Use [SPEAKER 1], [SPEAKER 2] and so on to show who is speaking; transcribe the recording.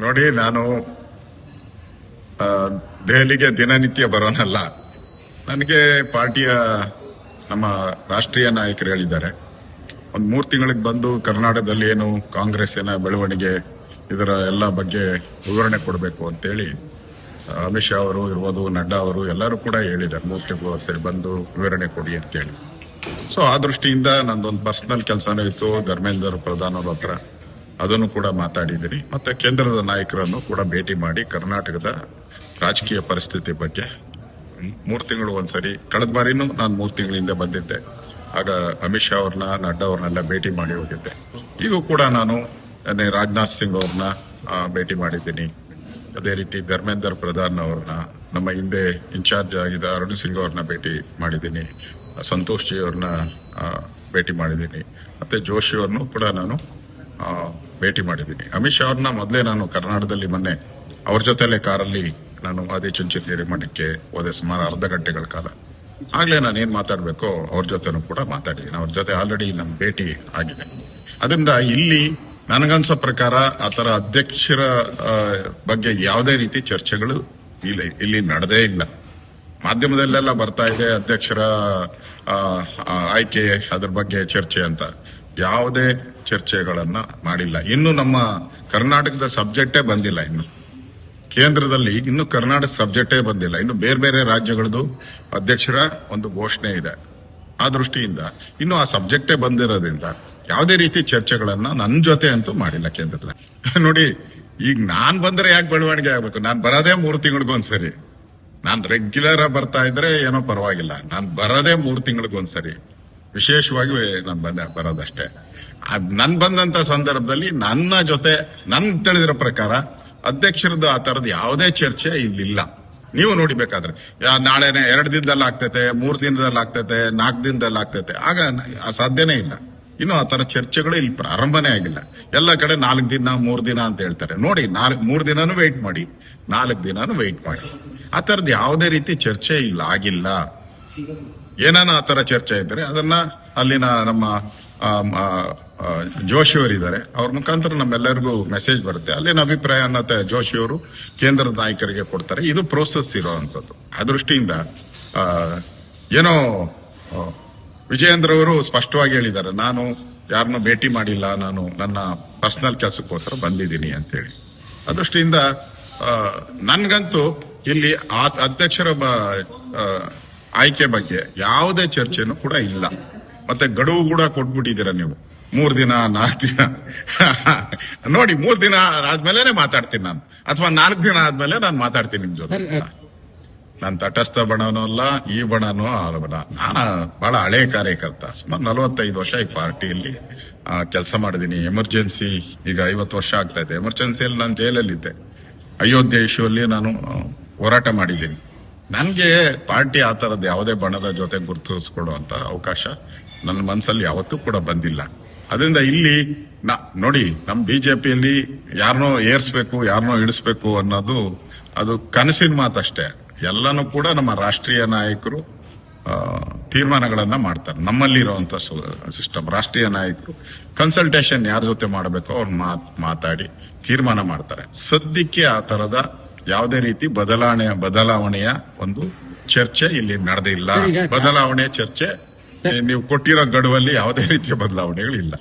[SPEAKER 1] ನೋಡಿ, ನಾನು ದೆಹಲಿಗೆ ದಿನನಿತ್ಯ ಬರೋನಲ್ಲ. ನನಗೆ ಪಾರ್ಟಿಯ ನಮ್ಮ ರಾಷ್ಟ್ರೀಯ ನಾಯಕರು ಹೇಳಿದ್ದಾರೆ. ಒಂದು ಮೂರು ತಿಂಗಳಿಗೆ ಬಂದು ಕರ್ನಾಟಕದಲ್ಲಿ ಏನು ಕಾಂಗ್ರೆಸ್ಸಿನ ಬೆಳವಣಿಗೆ ಇದರ ಎಲ್ಲ ಬಗ್ಗೆ ವಿವರಣೆ ಕೊಡಬೇಕು ಅಂತೇಳಿ, ಅಮಿತ್ ಶಾ ಅವರು ಇರ್ಬೋದು, ನಡ್ಡಾ ಅವರು ಎಲ್ಲರೂ ಕೂಡ ಹೇಳಿದ್ದಾರೆ. ಮೂರು ತಿಂಗಳು ಸರಿ ಬಂದು ವಿವರಣೆ ಕೊಡಿ ಅಂತೇಳಿ. ಸೊ, ಆ ದೃಷ್ಟಿಯಿಂದ ನಂದೊಂದು ಪರ್ಸನಲ್ ಕೆಲಸನೂ ಇತ್ತು. ಧರ್ಮೇಂದ್ರ ಪ್ರಧಾನ್ ಅವ್ರ ಹತ್ರ. ಅದನ್ನು ಕೂಡ ಮಾತಾಡಿದ್ದೀನಿ. ಮತ್ತೆ ಕೇಂದ್ರದ ನಾಯಕರನ್ನು ಕೂಡ ಭೇಟಿ ಮಾಡಿ ಕರ್ನಾಟಕದ ರಾಜಕೀಯ ಪರಿಸ್ಥಿತಿ ಬಗ್ಗೆ ಮೂರು ತಿಂಗಳು ಒಂದ್ಸರಿ, ಕಳೆದ ಬಾರಿನೂ ನಾನು ಮೂರು ತಿಂಗಳಿಂದ ಬಂದಿದ್ದೆ. ಆಗ ಅಮಿತ್ ಶಾ ಅವ್ರನ್ನ, ನಡ್ಡಾ ಅವ್ರನ್ನೆಲ್ಲ ಭೇಟಿ ಮಾಡಿ ಹೋಗಿದ್ದೆ. ಈಗೂ ಕೂಡ ನಾನು ರಾಜನಾಥ್ ಸಿಂಗ್ ಅವ್ರನ್ನ ಭೇಟಿ ಮಾಡಿದ್ದೀನಿ. ಅದೇ ರೀತಿ ಧರ್ಮೇಂದ್ರ ಪ್ರಧಾನ್ ಅವ್ರನ್ನ, ನಮ್ಮ ಹಿಂದೆ ಇನ್ಚಾರ್ಜ್ ಆಗಿದ್ದ ಅರುಣ್ ಸಿಂಗ್ ಅವ್ರನ್ನ ಭೇಟಿ ಮಾಡಿದ್ದೀನಿ. ಸಂತೋಷ್ ಜಿ ಅವ್ರನ್ನ ಭೇಟಿ ಮಾಡಿದ್ದೀನಿ. ಮತ್ತೆ ಜೋಶಿ ಅವ್ರನ್ನು ಕೂಡ ನಾನು ಭೇಟಿ ಮಾಡಿದ್ದೀನಿ. ಅಮಿತ್ ಶಾ ಅವ್ರನ್ನ ಮೊದಲೇ ನಾನು ಕರ್ನಾಟಕದಲ್ಲಿ ಮೊನ್ನೆ ಅವ್ರ ಜೊತೆಲೆ ಕಾರಲ್ಲಿ ನಾನು ಆದಿಚುಂಚನಗಿರಿ ಮಠಕ್ಕೆ ಹೋದೆ ಸುಮಾರು ಅರ್ಧ ಗಂಟೆಗಳ ಕಾಲ. ಆಗ್ಲೇ ನಾನು ಏನ್ ಮಾತಾಡ್ಬೇಕೋ ಅವ್ರ ಜೊತೆನೂ ಕೂಡ ಮಾತಾಡಿದ್ದೀನಿ. ಅವ್ರ ಜೊತೆ ಆಲ್ರೆಡಿ ನಮ್ಮ ಭೇಟಿ ಆಗಿದೆ. ಅದರಿಂದ ಇಲ್ಲಿ ನನಗನ್ಸೋ ಪ್ರಕಾರ ಆತರ ಅಧ್ಯಕ್ಷರ ಬಗ್ಗೆ ಯಾವುದೇ ರೀತಿ ಚರ್ಚೆಗಳು ಇಲ್ಲಿ ಇಲ್ಲಿ ನಡೆದೇ ಇಲ್ಲ. ಮಾಧ್ಯಮದಲ್ಲೆಲ್ಲ ಬರ್ತಾ ಇದೆ ಅಧ್ಯಕ್ಷರ ಆಯ್ಕೆ, ಅದ್ರ ಬಗ್ಗೆ ಚರ್ಚೆ ಅಂತ. ಯಾವುದೇ ಚರ್ಚೆಗಳನ್ನು ಮಾಡಿಲ್ಲ. ಇನ್ನು ನಮ್ಮ ಕರ್ನಾಟಕದ ಸಬ್ಜೆಕ್ಟೇ ಬಂದಿಲ್ಲ ಇನ್ನು. ಕೇಂದ್ರದಲ್ಲಿ ಇನ್ನು ಕರ್ನಾಟಕ ಸಬ್ಜೆಕ್ಟೇ ಬಂದಿಲ್ಲ. ಇನ್ನು ಬೇರೆ ಬೇರೆ ರಾಜ್ಯಗಳದ್ದು ಅಧ್ಯಕ್ಷರ ಒಂದು ಘೋಷಣೆ ಇದೆ. ಆ ದೃಷ್ಟಿಯಿಂದ ಇನ್ನು ಆ ಸಬ್ಜೆಕ್ಟೇ ಬಂದಿರೋದ್ರಿಂದ ಯಾವುದೇ ರೀತಿ ಚರ್ಚೆಗಳನ್ನ ನನ್ನ ಜೊತೆ ಅಂತೂ ಮಾಡಿಲ್ಲ ಕೇಂದ್ರದಲ್ಲಿ. ನೋಡಿ, ಈಗ ನಾನ್ ಬಂದ್ರೆ ಯಾಕೆ ಬೆಳವಣಿಗೆ ಆಗ್ಬೇಕು? ನಾನು ಬರೋದೇ ಮೂರು ತಿಂಗಳಿಗೊಂದ್ಸರಿ ನಾನು ರೆಗ್ಯುಲರ್ ಬರ್ತಾ ಇದ್ರೆ ಏನೋ ಪರವಾಗಿಲ್ಲ. ನಾನು ಬರೋದೇ ಮೂರು ತಿಂಗಳಿಗೊಂದ್ಸರಿ ವಿಶೇಷವಾಗಿ ನಾನು ಬಂದ, ಬರೋದಷ್ಟೇ. ಅದ್ ನನ್ ಬಂದಂತ ಸಂದರ್ಭದಲ್ಲಿ ನನ್ನ ಜೊತೆ, ನನ್ ತಿಳಿದಿರೋ ಪ್ರಕಾರ ಅಧ್ಯಕ್ಷರದ್ದು ಆ ತರದ ಯಾವುದೇ ಚರ್ಚೆ ಇಲ್ಲಿಲ್ಲ. ನೀವು ನೋಡಿಬೇಕಾದ್ರೆ ನಾಳೆನೆ ಎರಡು ದಿನದಲ್ಲಿ ಆಗ್ತೈತೆ, ಮೂರು ದಿನದಲ್ಲಿ ಆಗ್ತೈತೆ, ನಾಲ್ಕು ದಿನದಲ್ಲಿ ಆಗ್ತೈತೆ. ಆಗ ಸಾಧ್ಯನೇ ಇಲ್ಲ. ಇನ್ನು ಆ ತರ ಚರ್ಚೆಗಳು ಇಲ್ಲಿ ಪ್ರಾರಂಭನೇ ಆಗಿಲ್ಲ. ಎಲ್ಲ ಕಡೆ ನಾಲ್ಕು ದಿನ, ಮೂರು ದಿನ ಅಂತ ಹೇಳ್ತಾರೆ. ನೋಡಿ, ನಾಲ್ಕು, ಮೂರು ದಿನಾನು ವೆಯ್ಟ್ ಮಾಡಿ. ನಾಲ್ಕು ದಿನಾನು ವೆಯ್ಟ್ ಮಾಡಿ. ಆ ತರದ್ ಯಾವುದೇ ರೀತಿ ಚರ್ಚೆ ಇಲ್ಲ, ಆಗಿಲ್ಲ. ಏನಾನ ಆ ತರ ಚರ್ಚೆ ಇದ್ದರೆ ಅದನ್ನ ಅಲ್ಲಿನ ನಮ್ಮ ಜೋಶಿಯವರಿದ್ದಾರೆ. ಅವ್ರ ಮುಖಾಂತರ ನಮ್ಮೆಲ್ಲರಿಗೂ ಮೆಸೇಜ್ ಬರುತ್ತೆ. ಅಲ್ಲಿನ ಅಭಿಪ್ರಾಯ ತ- ಜೋಶಿ ಅವರು ಕೇಂದ್ರ ನಾಯಕರಿಗೆ ಕೊಡ್ತಾರೆ. ಇದು ಪ್ರೋಸೆಸ್ ಇರುವಂತದ್ದು ಆ ದೃಷ್ಟಿಯಿಂದ ಏನೋ ವಿಜಯೇಂದ್ರ ಅವರು ಸ್ಪಷ್ಟವಾಗಿ ಹೇಳಿದ್ದಾರೆ. ನಾನು ಯಾರನ್ನೂ ಭೇಟಿ ಮಾಡಿಲ್ಲ. ನಾನು ನನ್ನ ಪರ್ಸನಲ್ ಕೆಲಸಕ್ಕೋಸ್ಕರ ಬಂದಿದ್ದೀನಿ ಅಂತೇಳಿ. ಆ ದೃಷ್ಟಿಯಿಂದ ನನ್ಗಂತೂ ಇಲ್ಲಿ ಆ ಅಧ್ಯಕ್ಷರ ಆಯ್ಕೆ ಬಗ್ಗೆ ಯಾವುದೇ ಚರ್ಚೆನೂ ಕೂಡ ಇಲ್ಲ. ಮತ್ತೆ ಗಡುವು ಕೂಡ ಕೊಟ್ಬಿಟ್ಟಿದ್ದೀರಾ ನೀವು? ಮೂರ್ ದಿನ ನಾಲ್ಕು ದಿನ. ನೋಡಿ ಮೂರ್ ದಿನ ಆದ್ಮೇಲೆ ಮಾತಾಡ್ತೀನಿ ನಾನು. ಅಥವಾ ನಾಲ್ಕು ದಿನ ಆದ್ಮೇಲೆ ನಾನು ಮಾತಾಡ್ತೀನಿ ನಿಮ್ ಜೊತೆ. ನಾನು ತಟಸ್ಥ ಬಣನೂ ಅಲ್ಲ ಈ ಬಣನೂ ಆ ಬಣ. ನಾನು ಬಹಳ ಹಳೆ ಕಾರ್ಯಕರ್ತ. ಸುಮಾರು ನಲವತ್ತೈದು ವರ್ಷ ಈ ಪಾರ್ಟಿಯಲ್ಲಿ ಕೆಲಸ ಮಾಡಿದ್ದೀನಿ ಎಮರ್ಜೆನ್ಸಿ ಈಗ ಐವತ್ತು ವರ್ಷ ಆಗ್ತಾ ಇದೆ. ಎಮರ್ಜೆನ್ಸಿಯಲ್ಲಿ ನಾನು ಜೈಲಲ್ಲಿದ್ದೆ. ಅಯೋಧ್ಯೆ ಇಶ್ಯೂಲ್ಲಿ ನಾನು ಹೋರಾಟ ಮಾಡಿದ್ದೀನಿ. ನನಗೆ ಪಾರ್ಟಿ ಆ ಥರದ್ದು ಯಾವುದೇ ಬಣದ ಜೊತೆ ಗುರುತಿಸ್ಕೊಡುವಂಥ ಅವಕಾಶ ನನ್ನ ಮನಸ್ಸಲ್ಲಿ ಯಾವತ್ತೂ ಕೂಡ ಬಂದಿಲ್ಲ. ಅದರಿಂದ ಇಲ್ಲಿ ನಾ- ನೋಡಿ ನಮ್ಮ ಬಿಜೆಪಿಯಲ್ಲಿ ಯಾರನ್ನೋ ಏರ್ಸ್ಬೇಕು ಯಾರನ್ನೋ ಇಳಿಸ್ಬೇಕು ಅನ್ನೋದು, ಅದು ಕನಸಿನ ಮಾತಷ್ಟೇ. ಎಲ್ಲನೂ ಕೂಡ ನಮ್ಮ ರಾಷ್ಟ್ರೀಯ ನಾಯಕರು ತೀರ್ಮಾನಗಳನ್ನು ಮಾಡ್ತಾರೆ. ನಮ್ಮಲ್ಲಿರುವಂತ ಸಿಸ್ಟಮ್ ರಾಷ್ಟ್ರೀಯ ನಾಯಕರು. ಕನ್ಸಲ್ಟೇಷನ್ ಯಾರ ಜೊತೆ ಮಾಡಬೇಕು ಅವ್ರು ಮಾತ್- ಮಾತಾಡಿ ತೀರ್ಮಾನ ಮಾಡ್ತಾರೆ. ಸದ್ಯಕ್ಕೆ ಆ ತರದ ಯಾವುದೇ ರೀತಿ ಬದಲಾವಣೆ ಬದಲಾವಣೆಯ ಒಂದು ಚರ್ಚೆ ಇಲ್ಲಿ ನಡೆದಿಲ್ಲ ಬದಲಾವಣೆ ಚರ್ಚೆ ನೀವು ಕೊಟ್ಟಿರೋ ಗಡುವಲ್ಲಿ ಯಾವುದೇ ರೀತಿಯ
[SPEAKER 2] ಬದಲಾವಣೆಗಳು ಇಲ್ಲ